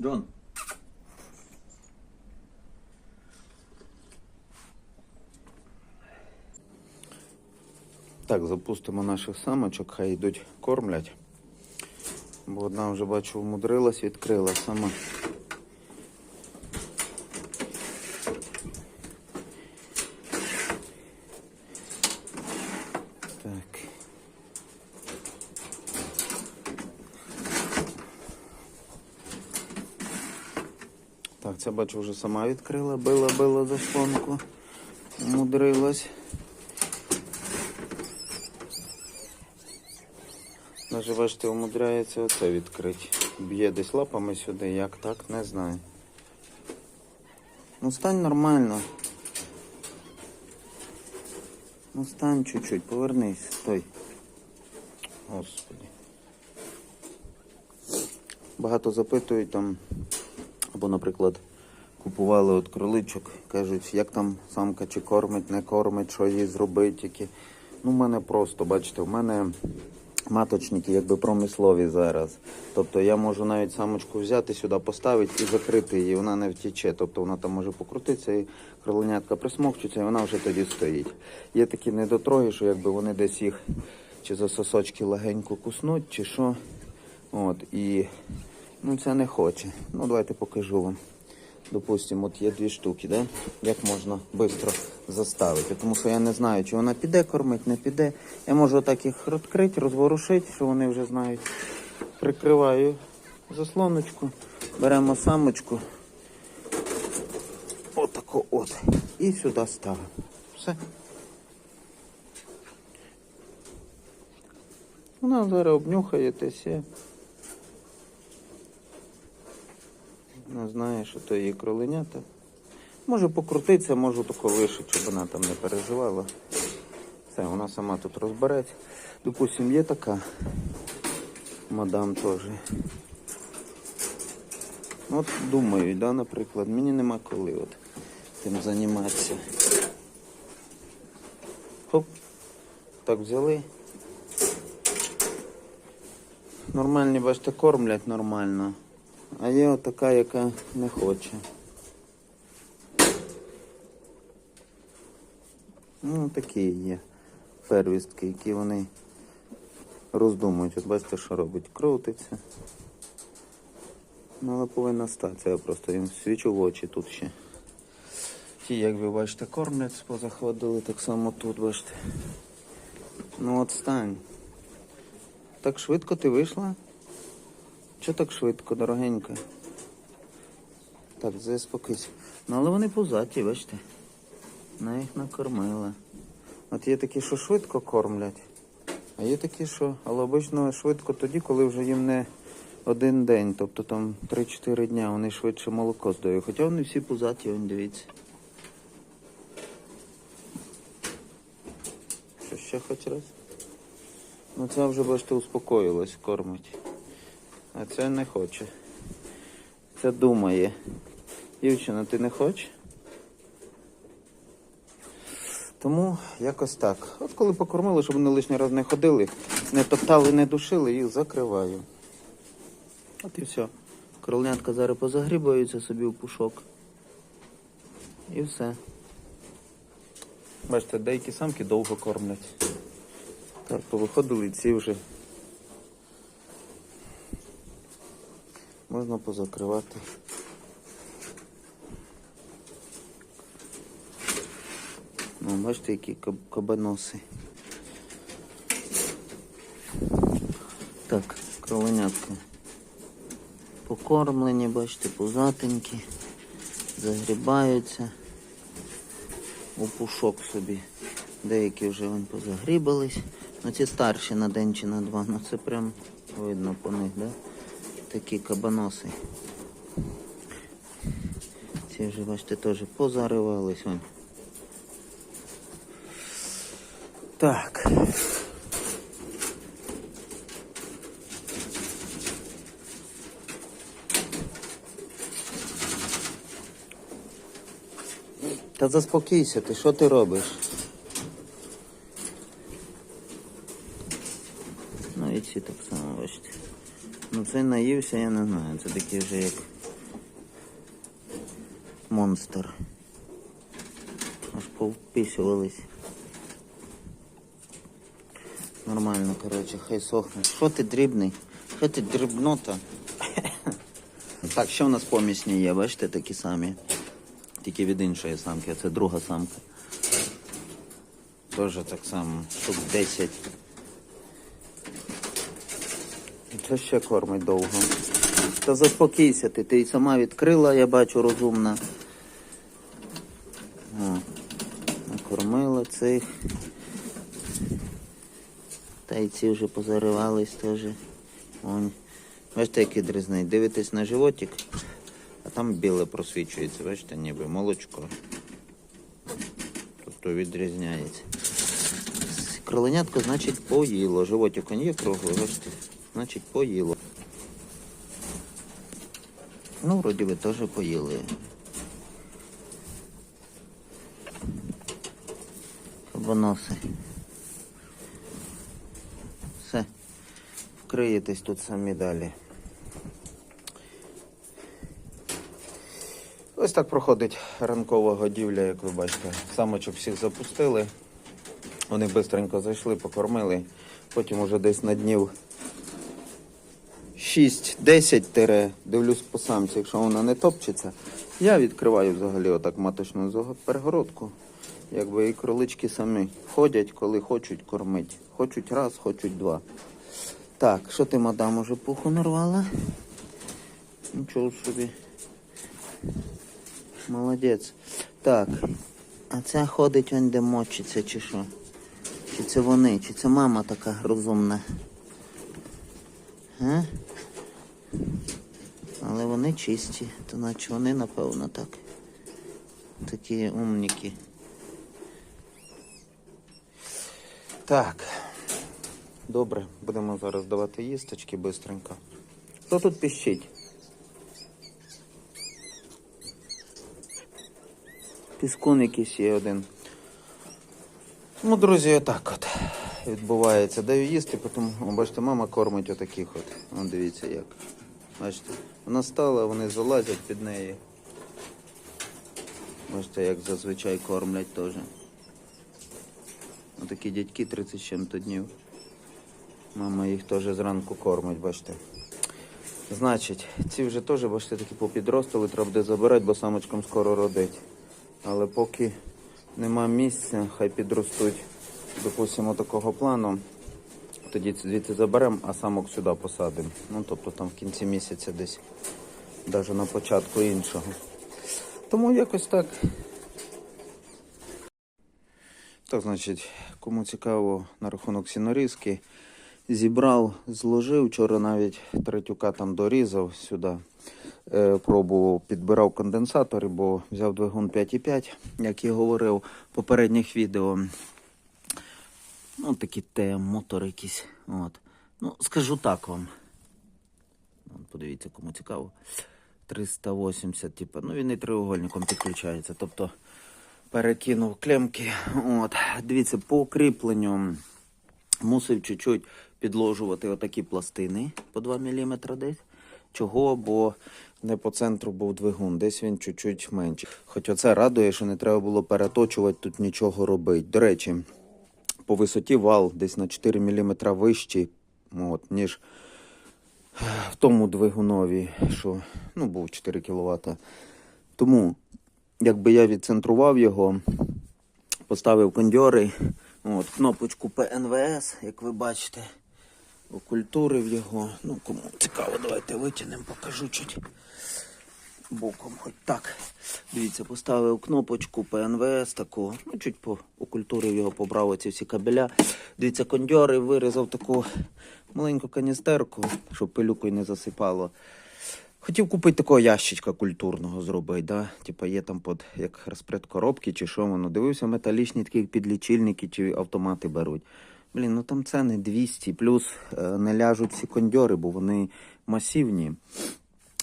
Джон. Так, запустимо наших самочок, хай йдуть кормлять. Бо одна вже бачу вмудрилась, відкрила сама. Так. Так, бачу вже сама відкрила, била, била заслонку. Вмудрилась. Даже бачите, умудряється оце відкрити. Б'є десь лапами сюди, як так, не знаю. Ну стань нормально. Ну стань чуть-чуть, повернись, стой. Господи. Багато запитують там, або, наприклад, купували от кроличок, кажуть, як там самка чи кормить, не кормить, що їй зробить, які. Ну, в мене просто, бачите, в мене маточники якби промислові зараз. Тобто я можу навіть самочку взяти сюди, поставити і закрити її, вона не втіче. Тобто вона там може покрутитися і кроленятка присмокчуться, і вона вже тоді стоїть. Є такі недотроги, що якби вони десь їх чи за сосочки легенько куснуть, чи що. От, і ну це не хоче. Ну давайте покажу вам. Допустимо, от є дві штуки, да? як можна швидко заставити. Тому що я не знаю, чи вона піде кормить, не піде. Я можу так їх відкрити, розворушити, що вони вже знають. Прикриваю заслоночку, беремо самочку. Отако от. І сюди ставимо. Все. Вона зараз обнюхає те сє. Не знає, що то її кроленята. Може покрутитися, можу тако лишити, щоб вона там не переживала. Все, вона сама тут розбереться. Допустим, є така мадам теж. От думаю, да, наприклад, мені нема коли от тим займатися. Хоп, так взяли. Нормальні, бачите, кормлять нормально. А є отака, яка не хоче. Ну, такі є первістки, які вони роздумують. От бачите, що робить? Крутиться. Ну, але повинна стати. Я просто їм свічу в очі тут ще. Ті, як ви бачите, кормлять, позаходили так само тут, бачите. Ну от стань. Так швидко ти вийшла? Чого так швидко, дорогенька? Так, заспокойся. Ну, але вони пузаті, бачите. Вона їх накормила. От є такі, що швидко кормлять, а є такі, що, але обично швидко тоді, коли вже їм не один день, тобто там 3-4 дня, вони швидше молоко здають. Хоча вони всі пузаті, вон дивіться. Що ще хоч раз? Ну це вже, бачите, успокоїлась, кормить. А це не хоче. Це думає. Дівчина, ти не хочеш? Тому якось так. От коли покормили, щоб вони лишній раз не ходили, не топтали, не душили, їх закриваю. От і все. Кролнятка зараз позагрібаються собі в пушок. І все. Бачите, деякі самки довго кормлять. Так, повиходили ці вже. Можна позакривати. Ну, бачите, які каб- кабаноси. Так, кроленятка. Покормлені, бачите, пузатенькі, загрібаються у пушок собі. Деякі вже вон позагрібались. Ну ці старші на день чи на два. Ну це прям видно по них, да? Такі кабаноси. Ці вже, бачите, теж позаривались. Вон. Так. Та заспокійся, ти що ти робиш? Цей наївся, я не знаю. Це такі вже як монстр. Аж повписувались. Нормально, коротше, хай сохне. Що ти дрібний? Що ти дрібнота? так, що в нас помісні є, бачите, такі самі. Тільки від іншої самки, а це друга самка. Теж так само, штук 10. Це ще кормить довго. Та заспокійся ти, ти й сама відкрила, я бачу, розумна. О, накормила цих. Та й ці вже позаривались теж. Бачите, який дрізний. Дивитесь на животик, а там біле просвічується, бачите, ніби молочко. Тобто відрізняється. Кроленятко, значить, поїло. Животик є круглий, бачите? Значить, поїло. Ну, вроді би теж поїли. Кабаноси. Все. Вкриєтесь тут самі далі. Ось так проходить ранкова годівля, як ви бачите. Самочок всіх запустили. Вони швидко зайшли, покормили. Потім уже десь на днів 6-10 тире, дивлюсь по самці, якщо вона не топчеться. Я відкриваю взагалі отак маточну перегородку. Якби і кролички самі ходять, коли хочуть кормить. Хочуть раз, хочуть два. Так, що ти, мадам, уже пуху нарвала? Нічого собі. Молодець. Так. А ця ходить он де мочиться, чи що? Чи це вони, чи це мама така розумна? Але вони чисті, то наче вони, напевно, так. Такі умніки. Так. Добре, будемо зараз давати їсточки бистренько. Хто тут піщить? Піскун якийсь є один. Ну, друзі, отак от відбувається. Даю їсти, потім, бачите, мама кормить отаких от. Вон дивіться як. Бачите, вона стала, вони залазять під неї. Бачите, як зазвичай кормлять теж. Отакі дядьки 30 чим-то днів. Мама їх теж зранку кормить, бачите. Значить, ці вже теж, бачите, такі попідростали, треба буде забирати, бо самочкам скоро родить. Але поки нема місця, хай підростуть, допустимо, такого плану. Тоді звідси заберемо, а самок сюди посадимо. Ну, тобто там в кінці місяця десь, навіть на початку іншого. Тому якось так. Так, значить, кому цікаво на рахунок сінорізки, зібрав, зложив. Вчора навіть третюка там дорізав сюди. Е, пробував, підбирав конденсатори, бо взяв двигун 5,5, як і говорив в попередніх відео. Ну, такі ТМ, мотор якийсь. От. Ну, скажу так вам. Подивіться, кому цікаво. 380, типу, ну він і треугольником підключається. Тобто перекинув клемки. От. Дивіться, по кріпленню мусив чуть-чуть підложувати отакі пластини по 2 мм десь. Чого? Бо не по центру був двигун, десь він чуть-чуть менший. Хоч оце радує, що не треба було переточувати тут нічого робити. До речі, по висоті вал десь на 4 мм вищий, от, ніж в тому двигунові, що ну, був 4 кВт. Тому, якби я відцентрував його, поставив кондьори, от, кнопочку ПНВС, як ви бачите, окультурив його. Ну, кому цікаво, давайте витягнемо, покажу чуть боком, хоч так. Дивіться, поставив кнопочку ПНВС таку, ну чуть по окультурив його, побрав оці всі кабеля. Дивіться, кондьори вирізав таку маленьку каністерку, щоб пилюкою не засипало. Хотів купити такого ящичка культурного зробити, да? Типа є там под як розпред коробки чи що воно. Дивився, металічні такі підлічильники чи автомати беруть. Блін, ну там ціни 200, плюс е, не ляжуть всі кондьори, бо вони масивні.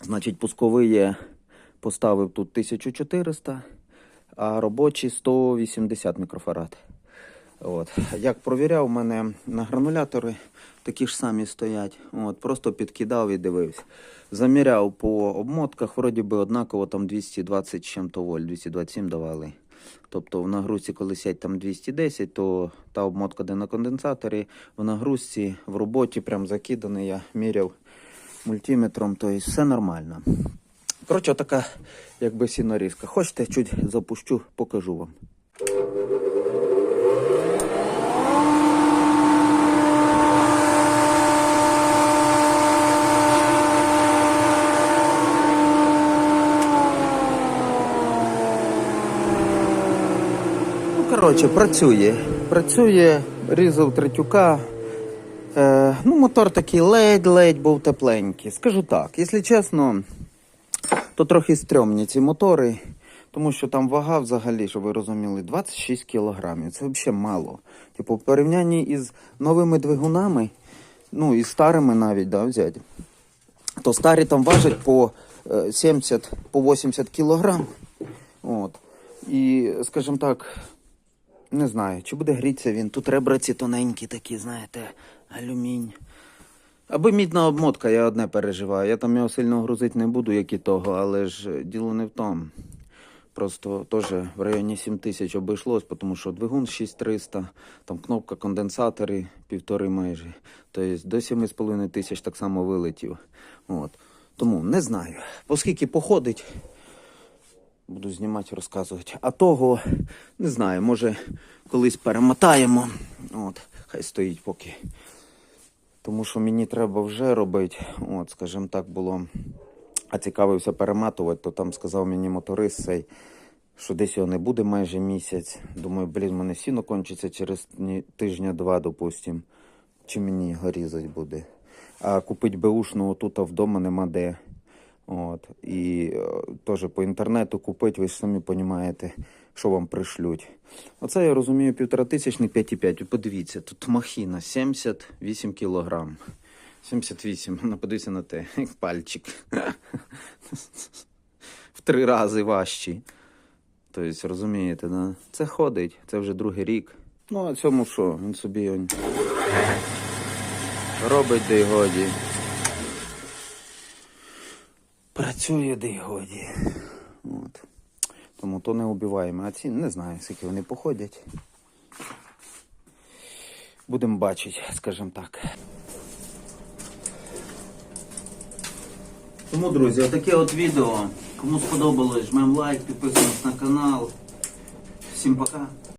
Значить, пусковий є, поставив тут 1400, а робочий 180 мікрофарад. От. Як провіряв, у мене на гранулятори такі ж самі стоять. От, просто підкидав і дивився. Заміряв по обмотках, вроді би однаково там 220 з чим-то вольт, 227 давали. Тобто в нагрузці, коли сядь там 210, то та обмотка, де на конденсаторі, в нагрузці, в роботі прям закиданий, я міряв мультиметром, то есть все нормально. Коротше, така якби сінорізка. Хочете, чуть запущу, покажу вам. Ну, коротше, працює. Працює, різав третюка. Е, ну, мотор такий ледь-ледь був тепленький. Скажу так, якщо чесно, то трохи стрьомні ці мотори, тому що там вага взагалі, щоб ви розуміли, 26 кілограмів. Це взагалі мало. Типу, в порівнянні із новими двигунами, ну і старими навіть, да, взяти, то старі там важать по е, 70, по 80 кілограм. От. І, скажімо так, не знаю, чи буде грітися він. Тут ребра ці тоненькі такі, знаєте, алюмінь. Аби мідна обмотка, я одне переживаю. Я там його сильно грузити не буду, як і того, але ж е, діло не в тому. Просто теж в районі 7 тисяч обійшлось, тому що двигун 6300, там кнопка конденсатори півтори майже. Тобто до 7,5 тисяч так само вилетів. От. Тому не знаю. Оскільки походить, буду знімати, розказувати. А того не знаю, може колись перемотаємо. От, хай стоїть поки. Тому що мені треба вже робити. От, скажімо так, було. А цікавився перематувати, то там сказав мені моторист цей, що десь його не буде майже місяць. Думаю, блін, мене сіно кончиться через тижня-два, допустим. Чи мені його різати буде. А купити беушну тут вдома нема де. От. І е, теж по інтернету купити, ви ж самі розумієте, що вам пришлють. Оце я розумію, півтора тисячний 5,5. Подивіться, тут махіна 78 кілограм. 78, ну подивіться на те, як пальчик. В три рази важчий. Тобто, розумієте, да? це ходить, це вже другий рік. Ну, а цьому що? Він собі он... робить де й годі. Працює де й годі. От. Тому то не убиваємо. А ці не знаю, скільки вони походять. Будемо бачити, скажімо так. Тому, друзі, отаке от відео. Кому сподобалось, жмем лайк, підписуємось на канал. Всім пока.